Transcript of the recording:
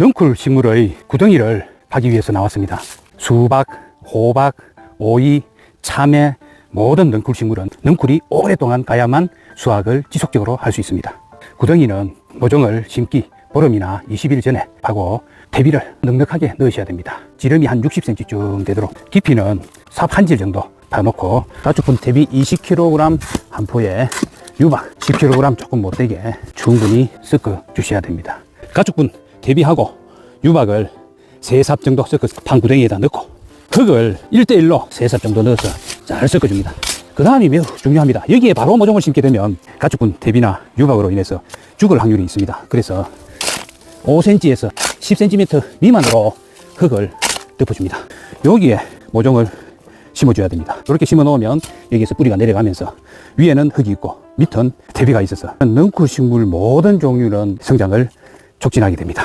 넝쿨 식물의 구덩이를 파기 위해서 나왔습니다. 수박, 호박, 오이, 참외 모든 넝쿨 식물은 넝쿨이 오랫동안 가야만 수확을 지속적으로 할 수 있습니다. 구덩이는 모종을 심기 보름이나 20일 전에 파고 대비를 넉넉하게 넣으셔야 됩니다. 지름이 한 60cm쯤 되도록 깊이는 삽 한 질 정도 파놓고 가축분 대비 20kg 한 포에 유박 10kg 조금 못되게 충분히 섞어 주셔야 됩니다. 가축분 대비하고 유박을 세 삽 정도 섞어 판 구덩이에다 넣고 흙을 1대1로 세 삽 정도 넣어서 잘 섞어줍니다. 그 다음이 매우 중요합니다. 여기에 바로 모종을 심게 되면 가축분 대비나 유박으로 인해서 죽을 확률이 있습니다. 그래서 5cm에서 10cm 미만으로 흙을 덮어줍니다. 여기에 모종을 심어줘야 됩니다. 이렇게 심어 놓으면 여기에서 뿌리가 내려가면서 위에는 흙이 있고 밑은 대비가 있어서 넝쿨 식물 모든 종류는 성장을 촉진하게 됩니다.